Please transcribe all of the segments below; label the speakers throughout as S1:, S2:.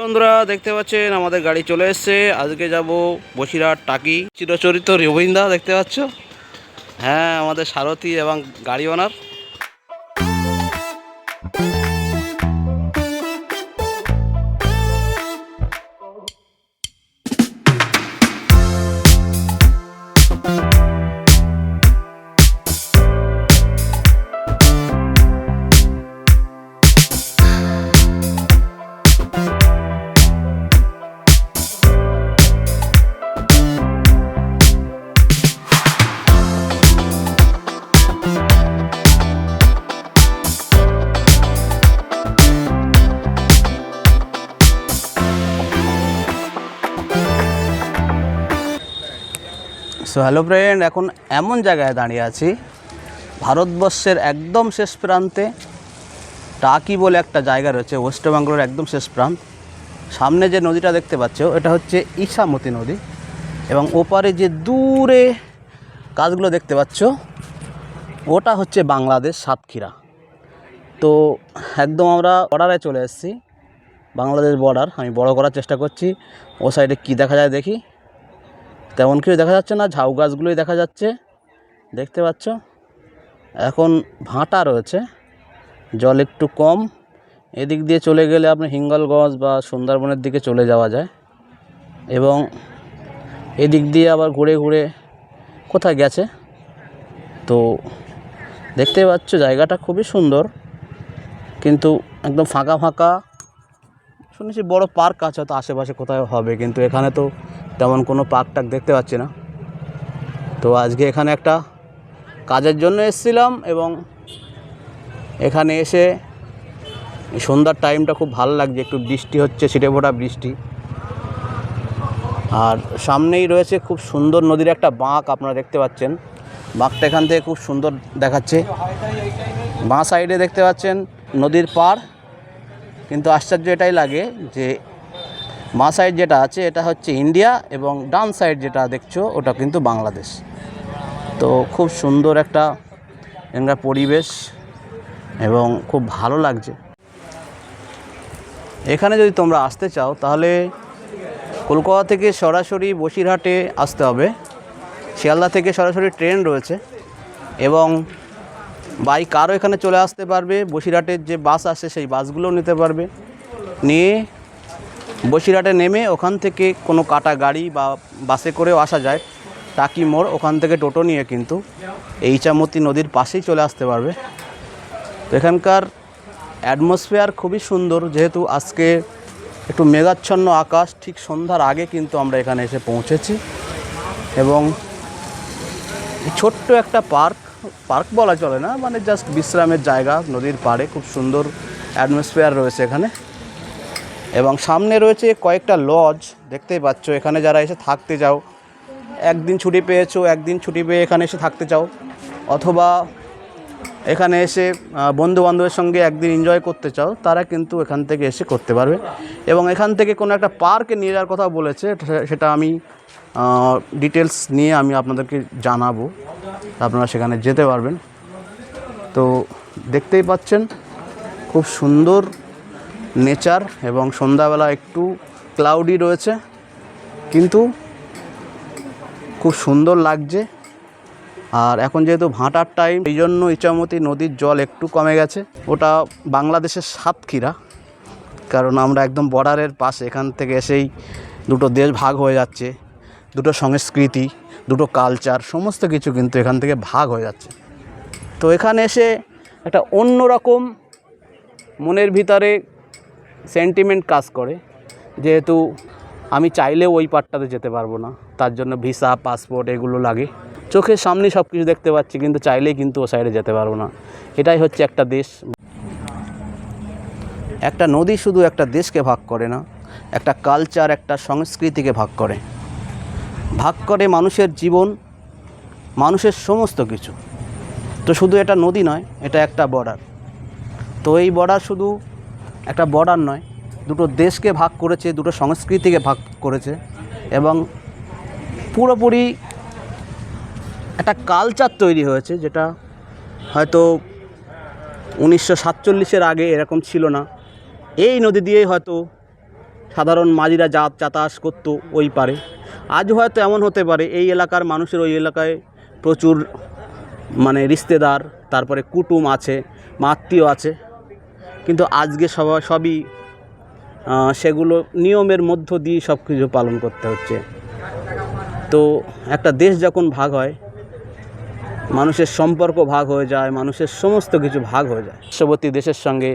S1: বন্ধুরা, দেখতে পাচ্ছেন, আমাদের গাড়ি চলে এসছে। আজকে যাব বসিরহাট টাকি। চিরচরিত রবীন্দা দেখতে পাচ্ছ? হ্যাঁ আমাদের সারথি এবং গাড়ি ওনার সো হ্যালো ফ্রেন্ড এখন এমন জায়গায় দাঁড়িয়ে আছি, ভারতবর্ষের একদম শেষ প্রান্তে, টাকি বলে একটা জায়গা রয়েছে, ওয়েস্ট বেঙ্গলের একদম শেষ প্রান্ত। সামনে যে নদীটা দেখতে পাচ্ছ, এটা হচ্ছে ইসামতি নদী এবং ওপারে যে দূরে কাজগুলো দেখতে পাচ্ছ, ওটা হচ্ছে বাংলাদেশ সাতক্ষীরা। তো একদম আমরা বর্ডারে চলে এসেছি, বাংলাদেশ বর্ডার আমি বড় করার চেষ্টা করছি, ও সাইডে কী দেখা যায় দেখি। তেমন কিছু দেখা যাচ্ছে না, ঝাউ গাছগুলোই দেখা যাচ্ছে, দেখতে পাচ্ছ? এখন ভাঁটা রয়েছে, জল একটু কম, এদিক দিয়ে চলে গেলে আপনি হিঙ্গলগঞ্জ বা সুন্দরবনের দিকে চলে যাওয়া যায়, এবং এদিক দিয়ে আবার ঘুরে ঘুরে কোথায় গেছে? তো দেখতে পাচ্ছ জায়গাটা খুবই সুন্দর, কিন্তু একদম ফাঁকা ফাঁকা, শুনেছি বড় পার্ক আছে, হয়তো আশেপাশে কোথায় হবে, কিন্তু এখানে তো তেমন কোনো পার্ক টাক দেখতে পাচ্ছি না। তো আজকে এখানে একটা কাজের জন্য এসেছিলাম এবং এখানে এসে সন্ধ্যার টাইমটা খুব ভালো লাগছে। একটু বৃষ্টি হচ্ছে, ছিটে ফোটা বৃষ্টি। আর সামনেই রয়েছে খুব সুন্দর নদীর একটা বাঁক, আপনারা দেখতে পাচ্ছেন। বাঁকটা এখান থেকে খুব সুন্দর দেখাচ্ছে। বাঁ সাইডে দেখতে পাচ্ছেন নদীর পাড়। কিন্তু আশ্চর্য এটাই লাগে যে মা সাইড যেটা আছে, এটা হচ্ছে ইন্ডিয়া এবং ডান সাইড যেটা দেখছ, ওটা কিন্তু বাংলাদেশ। তো খুব সুন্দর একটা এখানকার পরিবেশ এবং খুব ভালো লাগছে। এখানে যদি তোমরা আসতে চাও, তাহলে কলকাতা থেকে সরাসরি বসিরহাটে আসতে হবে। শিয়ালদা থেকে সরাসরি ট্রেন রয়েছে এবং বাই কারও এখানে চলে আসতে পারবে। বসিরহাটের যে বাস আসে, সেই বাসগুলোও নিতে পারবে। নিয়ে বসিরহাটে নেমে ওখান থেকে কোনো কাটা গাড়ি বা বাসে করেও আসা যায়। টাকি মোড়, ওখান থেকে টোটো নিয়ে কিন্তু এই ইচামতি নদীর পাশেই চলে আসতে পারবে। তো এখানকার অ্যাটমসফিয়ার খুবই সুন্দর, যেহেতু আজকে একটু মেঘাচ্ছন্ন আকাশ, ঠিক সন্ধ্যার আগে কিন্তু আমরা এখানে এসে পৌঁছেছি। এবং ছোট্ট একটা পার্ক পার্ক বলা চলে না মানে জাস্ট বিশ্রামের জায়গা, নদীর পাড়ে, খুব সুন্দর অ্যাটমসফিয়ার রয়েছে এখানে। এবং সামনে রয়েছে কয়েকটা লজ দেখতেই পাচ্ছ, এখানে যারা এসে থাকতে যাও একদিন ছুটি পেয়েছ, একদিন ছুটি পেয়ে এখানে এসে থাকতে চাও, অথবা এখানে এসে বন্ধু বান্ধবের সঙ্গে একদিন এনজয় করতে চাও, তারা কিন্তু এখান থেকে এসে করতে পারবে। এবং এখান থেকে কোনো একটা পার্কে নিয়ে যাওয়ার কথা বলেছে সেটা আমি ডিটেলস নিয়ে আমি আপনাদেরকে জানাব, আপনারা সেখানে যেতে পারবেন। তো দেখতেই পাচ্ছেন, খুব সুন্দর নেচার এবং সন্ধ্যাবেলা একটু ক্লাউডি রয়েছে। কিন্তু খুব সুন্দর লাগছে। আর এখন যেহেতু ভাঁটার টাইম এই জন্য ইচামতি নদীর জল একটু কমে গেছে। ওটা বাংলাদেশের সাতক্ষীরা, কারণ আমরা একদম বর্ডারের পাশে, এখান থেকে এসেই দুটো দেশ ভাগ হয়ে যাচ্ছে। দুটো সংস্কৃতি, দুটো কালচার সমস্ত কিছু কিন্তু এখান থেকে ভাগ হয়ে যাচ্ছে। তো এখানে এসে একটা অন্যরকম মনের ভিতরে সেন্টিমেন্ট কাজ করে। যেহেতু আমি চাইলেও ওই পার্টটাতে যেতে পারব না, তার জন্য ভিসা পাসপোর্ট এগুলো লাগে। চোখের সামনে সব কিছু দেখতে পাচ্ছি, কিন্তু চাইলেই কিন্তু ও সাইডে যেতে পারব না। এটাই হচ্ছে একটা দেশ। একটা নদী শুধু একটা দেশকে ভাগ করে না, একটা কালচার একটা সংস্কৃতিকে ভাগ করে। ভাগ করে মানুষের জীবন, মানুষের সমস্ত কিছু। তো শুধু এটা নদী নয়, এটা একটা বর্ডার তো এই বর্ডার শুধু একটা বর্ডার নয়, দুটো দেশকে ভাগ করেছে, দুটো সংস্কৃতিকে ভাগ করেছে এবং পুরোপুরি একটা কালচার তৈরি হয়েছে যেটা হয়তো উনিশশো সাতচল্লিশের আগে এরকম ছিল না। এই নদী দিয়েই হয়তো সাধারণ মাঝিরা যাত চাতাস করতো ওই পারে। আজ হয়তো এমন হতে পারে, এই এলাকার মানুষের ওই এলাকায় প্রচুর মানে রিশতেদার তারপরে কুটুম আছে আত্মীয় আছে। কিন্তু আজকে সবাই সবই সেগুলো নিয়মের মধ্য দিয়ে সব কিছু পালন করতে হচ্ছে। তো একটা দেশ যখন ভাগ হয়, মানুষের সম্পর্ক ভাগ হয়ে যায়, মানুষের সমস্ত কিছু ভাগ হয়ে যায়। পার্শ্ববর্তী দেশের সঙ্গে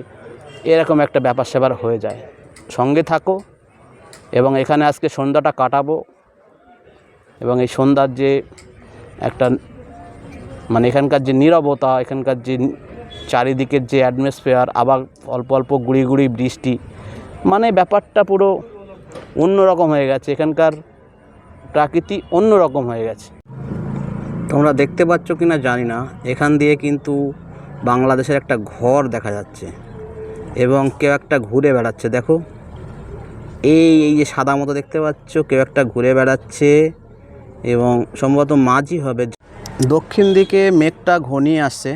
S1: এরকম একটা ব্যাপার স্যাপার হয়ে যায়। সঙ্গে থাকো এবং এখানে আজকে সন্ধ্যাটা কাটাবো এবং এই সন্ধ্যার যে একটা মানে এখানকার যে নীরবতা, এখানকার যে চারিদিকের যে অ্যাটমসফিয়ার আবার অল্প অল্প গুড়ি গুড়ি বৃষ্টি মানে ব্যাপারটা পুরো অন্যরকম হয়ে গেছে। এখানকার প্রাকৃতি অন্যরকম হয়ে গেছে। তোমরা দেখতে পাচ্ছ কি না জানি না, এখান দিয়ে কিন্তু বাংলাদেশের একটা ঘর দেখা যাচ্ছে এবং কেউ একটা ঘুরে বেড়াচ্ছে। দেখো, এই এই যে সাদা মতো দেখতে পাচ্ছ, কেউ একটা ঘুরে বেড়াচ্ছে এবং সম্ভবত মাঝি হবে। দক্ষিণ দিকে মেঘটা ঘনিয়ে আসছে।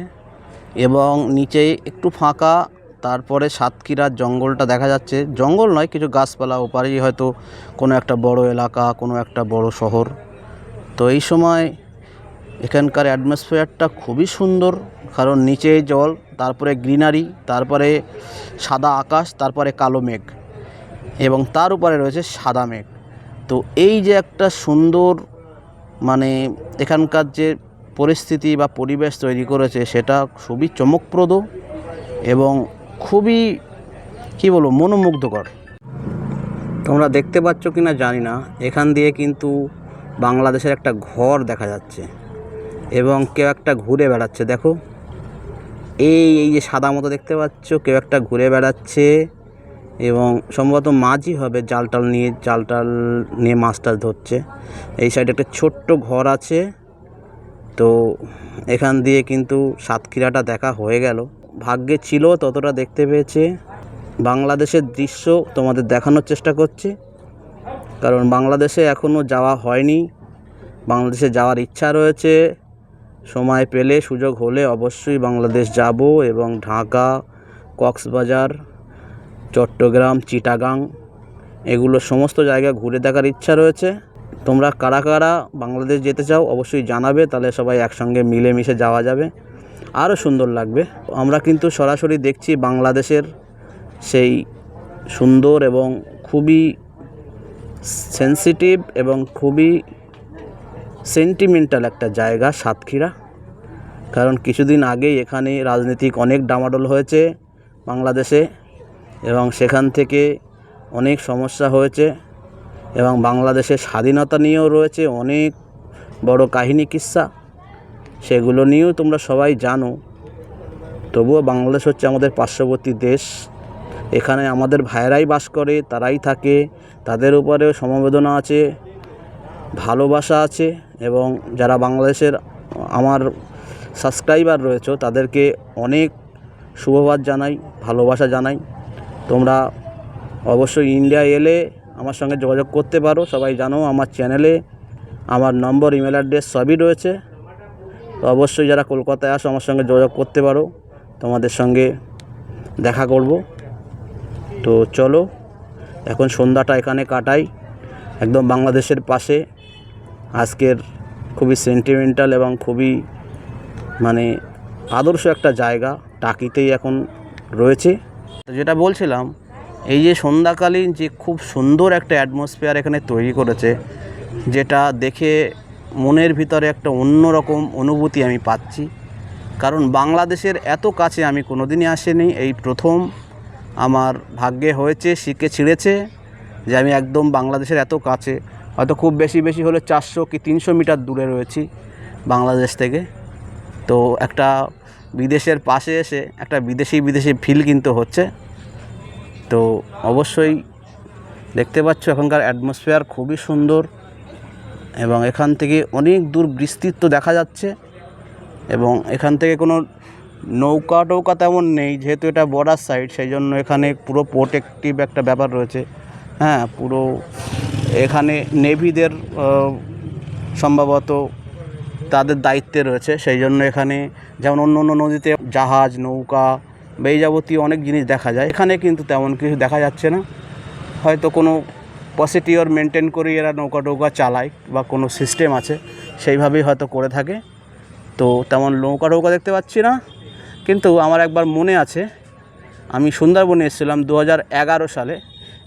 S1: এবং নিচে একটু ফাঁকা, তারপরে সাতক্ষীরার জঙ্গলটা দেখা যাচ্ছে। জঙ্গল নয়, কিছু গাছপালা, ওপারেই হয়তো কোনো একটা বড় এলাকা, কোনো একটা বড় শহর। তো এই সময় এখানকার অ্যাটমসফিয়ারটা খুবই সুন্দর, কারণ নিচে জল, তারপরে গ্রিনারি, তারপরে সাদা আকাশ, তারপরে কালো মেঘ এবং তার উপরে রয়েছে সাদা মেঘ। তো এই যে একটা সুন্দর মানে এখানকার যে পরিস্থিতি বা পরিবেশ তৈরি করেছে সেটা খুবই চমকপ্রদ এবং খুবই, কী বলব, মনোমুগ্ধকর। তোমরা দেখতে পাচ্ছ কি না জানি না, এখান দিয়ে কিন্তু বাংলাদেশের একটা ঘর দেখা যাচ্ছে এবং কেউ একটা ঘুরে বেড়াচ্ছে, দেখো। এই এই যে সাদা মতো দেখতে পাচ্ছ, কেউ একটা ঘুরে বেড়াচ্ছে এবং সম্ভবত মাঝই হবে জাল টাল নিয়ে, জাল টাল নিয়ে মাছ টাছ ধরছে। এই সাইডে একটা ছোট্ট ঘর আছে। তো এখান দিয়ে কিন্তু সাতক্ষীরাটা দেখা হয়ে গেল। ভাগ্যে ছিল ততটা দেখতে পেয়েছে। বাংলাদেশের দৃশ্য তোমাদের দেখানোর চেষ্টা করছি। কারণ বাংলাদেশে এখনও যাওয়া হয়নি। বাংলাদেশে যাওয়ার ইচ্ছা রয়েছে। সময় পেলে সুযোগ হলে অবশ্যই বাংলাদেশ যাব এবং ঢাকা, কক্সবাজার, চট্টগ্রাম, চিটাগাং, এগুলো সমস্ত জায়গা ঘুরে দেখার ইচ্ছা রয়েছে। তোমরা কারা কারা বাংলাদেশ যেতে চাও অবশ্যই জানাবে, তাহলে সবাই একসঙ্গে মিলেমিশে যাওয়া যাবে। আরও সুন্দর লাগবে। আমরা কিন্তু সরাসরি দেখছি বাংলাদেশের সেই সুন্দর এবং খুবই সেন্সিটিভ এবং খুবই সেন্টিমেন্টাল একটা জায়গা সাতক্ষীরা। কারণ কিছুদিন আগেই এখানে রাজনৈতিক অনেক ডামাডোল হয়েছে বাংলাদেশে এবং সেখান থেকে অনেক সমস্যা হয়েছে। এবং বাংলাদেশের স্বাধীনতা নিয়েও রয়েছে অনেক বড় কাহিনী কিস্সা সেগুলো নিয়েও তোমরা সবাই জানো। তবুও বাংলাদেশ হচ্ছে আমাদের পার্শ্ববর্তী দেশ। এখানে আমাদের ভাইয়েরাই বাস করে, তারাই থাকে। তাদের উপরেও সমবেদনা আছে, ভালোবাসা আছে এবং যারা বাংলাদেশের আমার সাবস্ক্রাইবার রয়েছে, তাদেরকে অনেক শুভবাদ জানাই, ভালোবাসা জানাই। তোমরা অবশ্যই ইন্ডিয়া এলে আমার সঙ্গে যোগাযোগ করতে পারো। সবাই জানো আমার চ্যানেলে আমার নম্বর, ইমেল অ্যাড্রেস সবই রয়েছে। তো অবশ্যই যারা কলকাতায় আসো আমার সঙ্গে যোগাযোগ করতে পারো। তোমাদের সঙ্গে দেখা করব। তো চলো, এখন সন্ধ্যাটা এখানে কাটাই। একদম বাংলাদেশের পাশে। আজকের খুবই সেন্টিমেন্টাল এবং খুবই মানে আদর্শ একটা জায়গা টাকিতেই এখন রয়েছে। তো যেটা বলছিলাম এই যে সন্ধ্যাকালীন যে খুব সুন্দর একটা অ্যাটমসফিয়ার এখানে তৈরি করেছে, যেটা দেখে মনের ভিতরে একটা অন্যরকম অনুভূতি আমি পাচ্ছি। কারণ বাংলাদেশের এত কাছে আমি কোনোদিনই আসিনি। এই প্রথম আমার ভাগ্যে হয়েছে, শিখে ছিঁড়েছে যে আমি একদম বাংলাদেশের এত কাছে। হয়তো খুব বেশি বেশি হলে চারশো কি তিনশো মিটার দূরে রয়েছি বাংলাদেশ থেকে। তো একটা বিদেশের পাশে এসে একটা বিদেশি বিদেশি ফিল কিন্তু হচ্ছে। তো অবশ্যই দেখতে পাচ্ছ, এখনকার অ্যাটমসফিয়ার খুবই সুন্দর এবং এখান থেকে অনেক দূর বিস্তৃত দেখা যাচ্ছে এবং এখান থেকে কোনো নৌকা টৌকা তেমন নেই, যেহেতু এটা বর্ডার সাইড সেই জন্য এখানে পুরো প্রোটেক্টিভ একটা ব্যাপার রয়েছে। হ্যাঁ পুরো এখানে নেভিদের সম্ভবত তাদের দায়িত্বে রয়েছে সেই জন্য এখানে যেমন অন্য অন্য নদীতে জাহাজ, নৌকা বা এই যাবতীয় অনেক জিনিস দেখা যায়। এখানে কিন্তু তেমন কিছু দেখা যাচ্ছে না। হয়তো কোনো পসিটিওর মেনটেন করে এরা নৌকা টৌকা চালায় বা কোনো সিস্টেম আছে, সেইভাবেই হয়তো করে থাকে। তো তেমন নৌকা টৌকা দেখতে পাচ্ছি না। কিন্তু আমার একবার মনে আছে, আমি সুন্দরবনে এসেছিলাম দু এগারো সালে।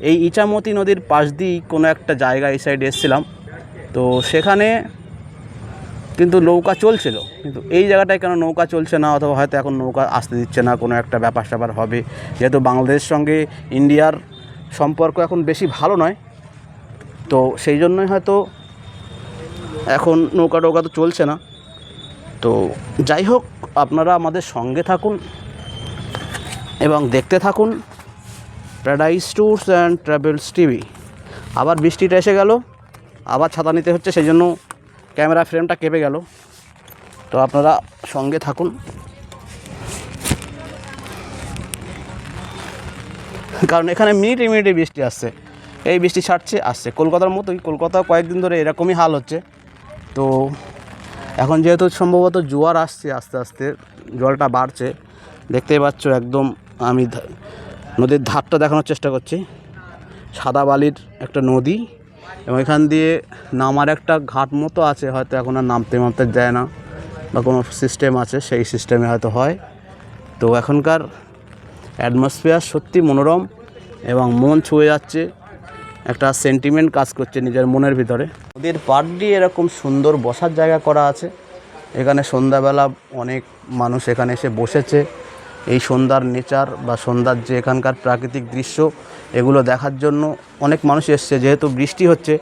S1: এই ইচামতি নদীর পাশ দিয়েই কোনো একটা জায়গা এই সাইডে এসেছিলাম। তো সেখানে কিন্তু নৌকা চলছিল। কিন্তু এই জায়গাটায় কেন নৌকা চলছে না? অথবা হয়তো এখন নৌকা আসতে দিচ্ছে না, কোনো একটা ব্যাপার স্যাপার হবে। যেহেতু বাংলাদেশের সঙ্গে ইন্ডিয়ার সম্পর্ক এখন বেশি ভালো নয়, তো সেই জন্যই হয়তো এখন নৌকা টৌকা তো চলছে না। তো যাই হোক, আপনারা আমাদের সঙ্গে থাকুন এবং দেখতে থাকুন Paradise Tours and Travels TV আবার বৃষ্টিটা এসে গেল, আবার ছাতা নিতে হচ্ছে, সেই জন্য ক্যামেরা ফ্রেমটা কেঁপে গেল। তো আপনারা সঙ্গে থাকুন। কারণ এখানে মিনিটে মিনিটে বৃষ্টি আসছে। এই বৃষ্টি ছাড়ছে, আসছে। কলকাতার মতোই কলকাতা কয়েকদিন ধরে এরকমই হাল হচ্ছে। তো এখন যেহেতু সম্ভবত জোয়ার আসছে, আস্তে আস্তে জলটা বাড়ছে, দেখতেই পাচ্ছ একদম আমি নদীর ধারটা দেখানোর চেষ্টা করছি। সাদা বালির একটা নদী। এবং এখান দিয়ে নামার একটা ঘাট মতো আছে, হয়তো এখন আর নামতে নামতে যায় না, বা কোনো সিস্টেম আছে, সেই সিস্টেমে হয়তো হয়। তো এখনকার অ্যাটমসফিয়ার সত্যি মনোরম এবং মন ছুঁয়ে যাচ্ছে, একটা সেন্টিমেন্ট কাজ করছে নিজের মনের ভিতরে। নদীর পাড় দিয়ে এরকম সুন্দর বসার জায়গা করা আছে। এখানে সন্ধ্যাবেলা অনেক মানুষ এখানে এসে বসেছে। এই সন্ধ্যার নেচার বা সন্ধ্যার যে এখানকার প্রাকৃতিক দৃশ্য, এগুলো দেখার জন্য অনেক মানুষ এসছে। যেহেতু বৃষ্টি হচ্ছে,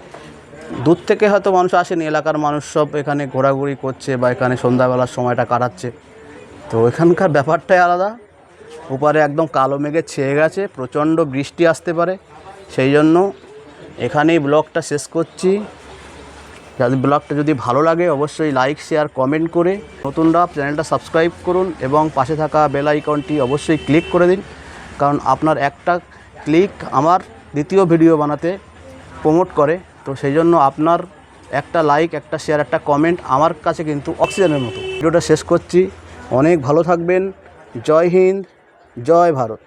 S1: দূর থেকে হয়তো মানুষ আসেনি। এলাকার মানুষ সব এখানে ঘোরাঘুরি করছে বা এখানে সন্ধ্যাবেলার সময়টা কাটাচ্ছে। তো এখানকার ব্যাপারটাই আলাদা। উপরে একদম কালো মেঘে ছেয়ে গেছে, প্রচণ্ড বৃষ্টি আসতে পারে। সেই জন্য এখানেই ব্লগটা শেষ করছি। ব্লগটা যদি ভালো লাগে, অবশ্যই লাইক শেয়ার কমেন্ট করে নতুনরা চ্যানেলটা সাবস্ক্রাইব করুন এবং পাশে থাকা বেল আইকনটি অবশ্যই ক্লিক করে দিন। কারণ আপনার একটা ক্লিক আমার দ্বিতীয় ভিডিও বানাতে প্রমোট করে। তো সেই জন্য আপনার একটা লাইক একটা শেয়ার একটা কমেন্ট আমার কাছে কিন্তু অক্সিজেনের মতো। ভিডিওটা শেষ করছি। অনেক ভালো থাকবেন। জয় হিন্দ, জয় ভারত।